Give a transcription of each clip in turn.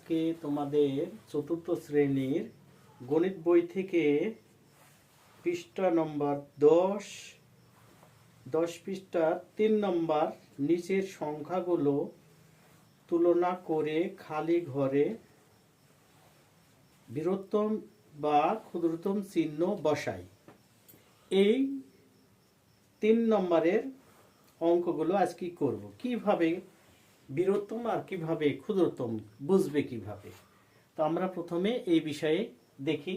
আজকে তোমাদের চতুর্থ শ্রেণির গণিত বই থেকে পৃষ্ঠা নম্বর দশ দশ পৃষ্ঠা তিন নম্বর নিচের সংখ্যাগুলো তুলনা করে খালি ঘরে বৃহত্তম বা ক্ষুদ্রতম চিহ্ন বসাই। এই তিন নম্বরের অঙ্কগুলো আজ কি করব? কীভাবে বৃহত্তম আর কীভাবে ক্ষুদ্রতম বুঝবে কীভাবে? তো আমরা প্রথমে এই বিষয়ে দেখি।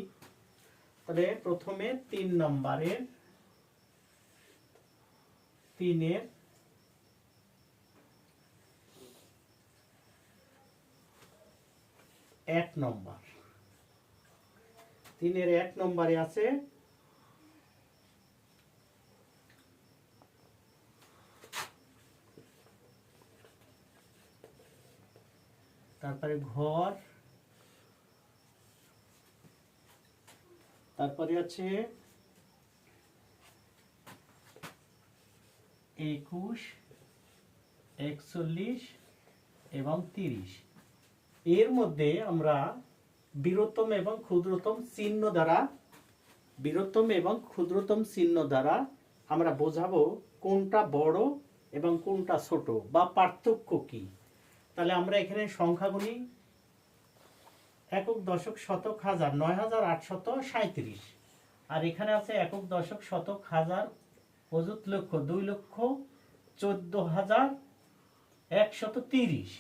তাহলে প্রথমে তিন নম্বরের, তিনের এক নম্বর। তিনের এক নম্বরে আছে তারপরে ঘর, তারপরে আছে একুশ, একচল্লিশ এবং তিরিশ। এর মধ্যে আমরা বৃহত্তম এবং ক্ষুদ্রতম চিহ্ন দ্বারা বৃহত্তম এবং ক্ষুদ্রতম চিহ্ন দ্বারা আমরা বোঝাবো কোনটা বড় এবং কোনটা ছোট বা পার্থক্য কি। তাহলে আমরা এখানে সংখ্যা সংখ্যাগুলি একক দশক শতক হাজার নয় হাজার আটশত সাঁত্রিশ আর এখানে আছে একক দশক শতক হাজার অযুত লক্ষ দুই লক্ষ চোদ্দ হাজার একশত তিরিশ।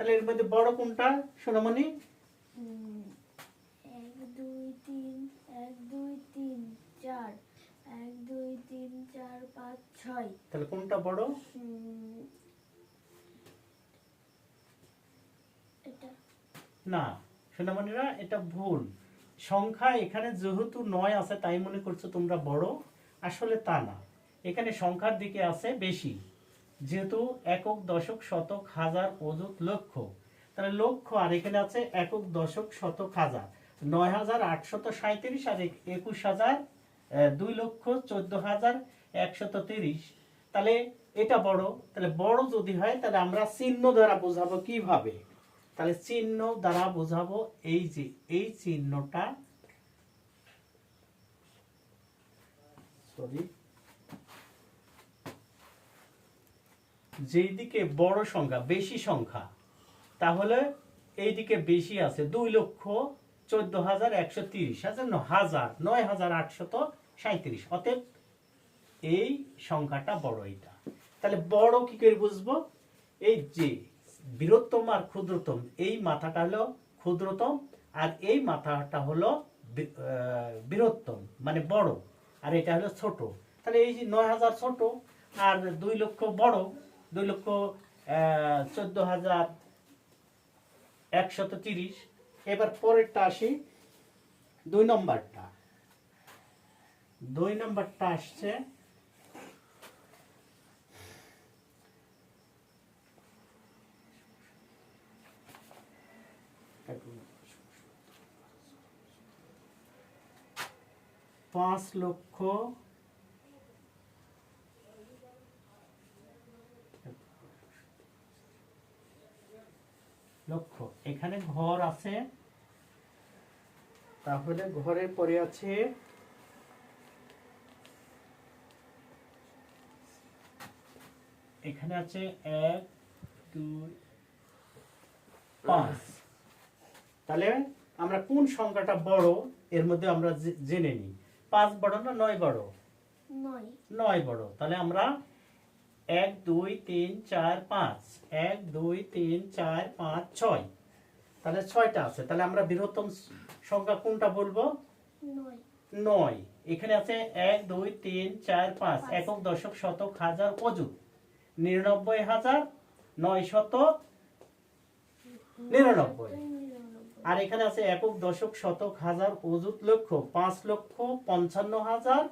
তাহলে এর মধ্যে বড় কোনটা সোনামণি? এক দুই তিন এক দুই তিন চার এক দুই তিন চার পাঁচ ছয়। তাহলে কোনটা বড় উম, এটা না, সোনামণিরা, এটা ভুল। সংখ্যা এখানে যেহেতু নয় আছে, তাই মনে করছ তোমরা বড়। আসলে তা না। এখানে সংখ্যার দিকে আছে বেশি। যেহেতু একক, দশক, শতক, হাজার, অযুত, লক্ষ। তাহলে লক্ষ, আর এখানে আছে একক, দশক, শতক, হাজার। নয় হাজার আটশত সাঁত্রিশ আর এক- একুশ হাজার দুই লক্ষ চোদ্দ হাজার একশত তিরিশ। তাহলে এটা বড়। তাহলে বড় যদি হয়, তাহলে আমরা চিহ্ন দ্বারা বোঝাবো কীভাবে? তাহলে চিহ্ন দ্বারা বোঝাবো এই যে, এই চিহ্নটা সরি যেই দিকে বড় সংখ্যা, বেশি সংখ্যা, তাহলে এই দিকে বেশি আছে দুই লক্ষ চোদ্দ হাজার একশো তিরিশ ন- হাজার, নয় হাজার আটশত সাঁত্রিশ অতএব এই সংখ্যাটা বড় এটা তাহলে বড় কি করে বুঝব? এই যে বৃহত্তম আর ক্ষুদ্রতম। এই মাথাটা হলো ক্ষুদ্রতম আর এই মাথাটা হলো বৃহত্তম মানে বড়। আর এটা হলো ছোট। তাহলে এই যে নয় হাজার ছোট আর দুই লক্ষ বড়, দুই লক্ষ চোদ্দ হাজার একশত তিরিশ। এবার পরেরটা আসি, দুই নম্বরটা। দুই নম্বরটা আসছে পাঁচ লক্ষ লক্ষ। এখানে ঘর আছে। তাহলে ঘরের পরে আছে এখানে আছে এক, দুই, পাঁচ। তাহলে আমরা কোন সংখ্যাটা বড়, এর মধ্যে আমরা জেনে নিই। পাঁচ বড় না নয় বড়? নয়। বড়। তাহলে আমরা এক দুই তিন চার পাঁচ। এক দুই তিন চার পাঁচ ছয়। তাহলে ছয়টা আছে। তাহলে আমরা বৃহত্তম সংখ্যা কোনটা বলব? নয়। এখানে আছে এক দুই তিন চার পাঁচ। পাঁচ। একক দশক শতক হাজার অযুত নিরানব্বই হাজার নয় শত নিরানব্বই। আর এখানে আছে একক দশক শতক হাজার অযুত লক্ষ পাঁচ লক্ষ পঞ্চান্ন হাজার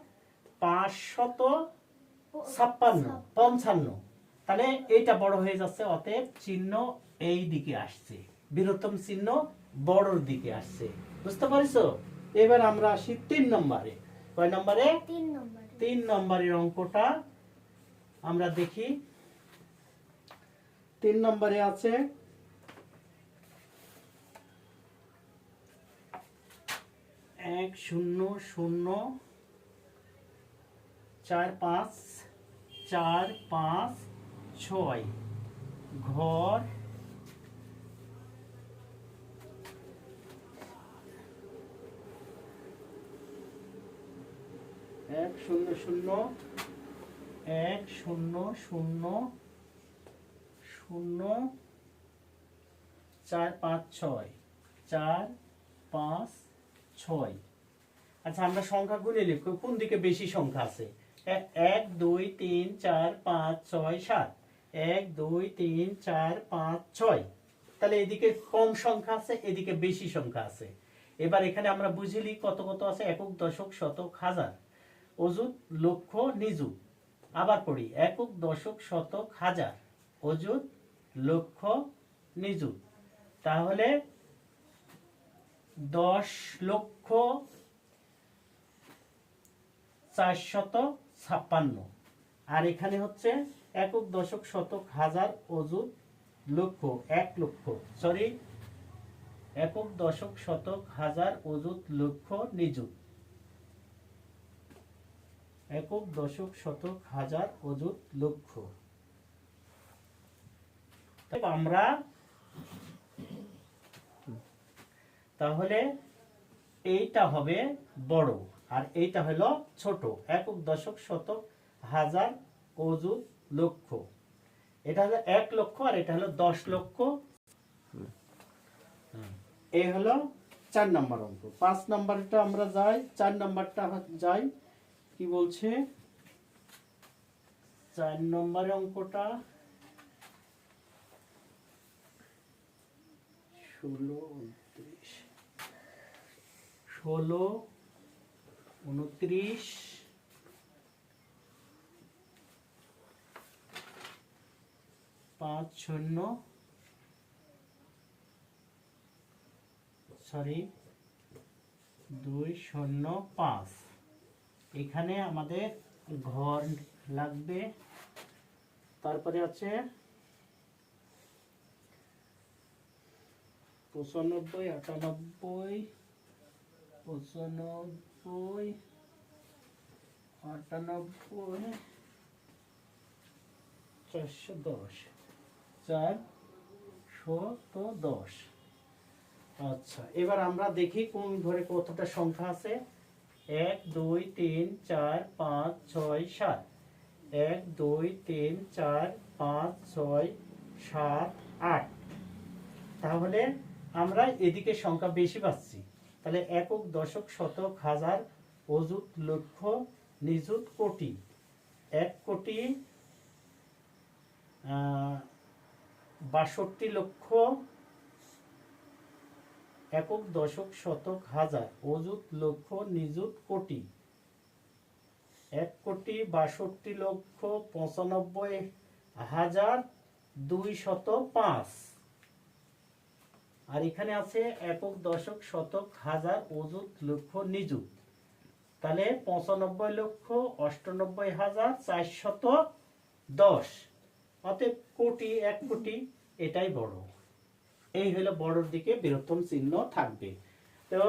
পাঁচশত ছাপ্পান্ন পঞ্চান্ন। তাহলে এইটা বড় হয়ে যাচ্ছে অতএব চিহ্ন এই দিকে আসছে বৃহত্তম চিহ্ন বড়র দিকে আসছে। বুঝতে পারছ? এবার আমরা আসি তিন নম্বরে। কয় নম্বরে? তিন নম্বরের অঙ্কটা আমরা দেখি। তিন নম্বরে আছে এক শূন্য শূন্য চার পাঁচ চার পাঁচ ছয় ঘর এক শূন্য শূন্য এক শূন্য শূন্য শূন্য চার পাঁচ ছয় চার পাঁচ ছয় আচ্ছা আমরা সংখ্যা গুনে লিখব। কোন দিকে বেশি সংখ্যা আছে? এক, দুই, তিন, চার, পাঁচ, ছয়, সাত। এক, দুই, তিন, চার, পাঁচ, ছয়। তাহলে এদিকে কম সংখ্যা আছে, এদিকে বেশি সংখ্যা আছে। এবার এখানে আমরা বুঝিলি কত কত আছে, একক, দশক, শতক, হাজার। অযুত লক্ষ নিজু আবার পড়ি, একক, দশক, শতক, হাজার। অযুত লক্ষ নিজু তাহলে দশ লক্ষ চারশত ছাপ্পান্ন। আর এখানে হচ্ছে একক দশক শতক হাজার লক্ষ এক লক্ষ সরি একক দশক শতক হাজার অযুত লক্ষ নিযুত। একক দশক শতক হাজার অযুত লক্ষ আমরা, তাহলে এইটা হবে বড়। আর এইটা হলো ছোট, একক দশক শতক হাজার অযুত লক্ষ। এটা হলো এক লক্ষ আর এটা হলো দশ লক্ষ। এই হলো চার নাম্বার অঙ্ক। পাঁচ নাম্বারটা আমরা যাই, চার নাম্বারটা যাই। কি বলছে? চার নম্বরের অঙ্কটা ষোলো, উনত্রিশ। ষোলো উনত্রিশ, পাঁচ শূন্য, সরি, দুই শূন্য পাঁচ। এখানে আমাদের ঘর লাগবে। তারপরে আছে পঁচানব্বই, আটানব্বই, পঁচানব্বই আটানব্বই, চারশো দশ, চার শত দশ। আচ্ছা এবার আমরা দেখি কোন ঘরে কতটা সংখ্যা আছে। এক, দুই, তিন, চার, পাঁচ, ছয়, সাত। এক, দুই, তিন, চার, পাঁচ, ছয়, সাত, আট। তাহলে আমরা এদিকে সংখ্যা বেশি পাচ্ছি। তাহলে একক দশক শতক হাজার অযুত লক্ষ নিযুত কোটি। এক কোটি বাষট্টি লক্ষ একক দশক শতক হাজার অযুত লক্ষ নিযুত কোটি। এক কোটি বাষট্টি লক্ষ পঁচানব্বই হাজার দুই শত পাঁচ। আর এখানে আছে একক দশক শতক হাজার অযুত লক্ষ নিযুত। তাহলে পঁচানব্বই লক্ষ অষ্টানব্বই হাজার চার চারশত দশ। অতএব কোটি, এক কোটি, এটাই বড়। এই হলো বড়র দিকে বৃহত্তম চিহ্ন থাকবে। তো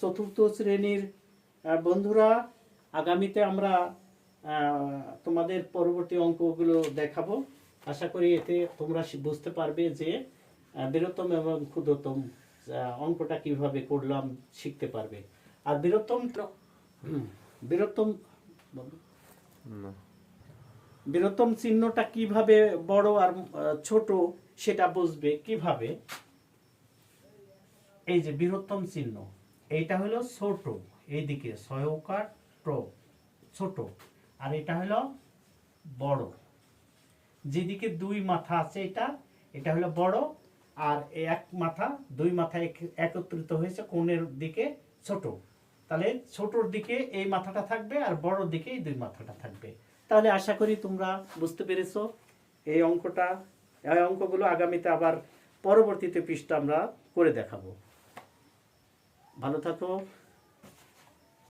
চতুর্থ শ্রেণির বন্ধুরা, আগামীতে আমরা তোমাদের পরবর্তী অঙ্কগুলো দেখাবো। আশা করি এতে তোমরা বুঝতে পারবে যে বৃহত্তম এবং ক্ষুদ্রতম অঙ্কটা কীভাবে করলাম শিখতে পারবে। আর বৃহত্তম বৃহত্তম বৃহত্তম চিহ্নটা কীভাবে বড় আর ছোট সেটা বুঝবে কীভাবে? এই যে বৃহত্তম চিহ্ন এইটা হলো ছোট এইদিকে সয়কার ট ছোট। আর এটা হলো বড়। যেদিকে দুই মাথা আছে এটা এটা হলো বড় আর এক মাথা, দুই মাথা একত্রিত হয়েছে কোণের দিকে ছোট। তাহলে ছোটর দিকে এই মাথাটা থাকবে আর বড় দিকে এই দুই মাথাটা থাকবে। তাহলে আশা করি তোমরা বুঝতে পেরেছ। এই অঙ্কটা, এই অঙ্কগুলো আগামীতে আবার পরবর্তীতে পৃষ্ঠা আমরা করে দেখাবো। ভালো থাকো।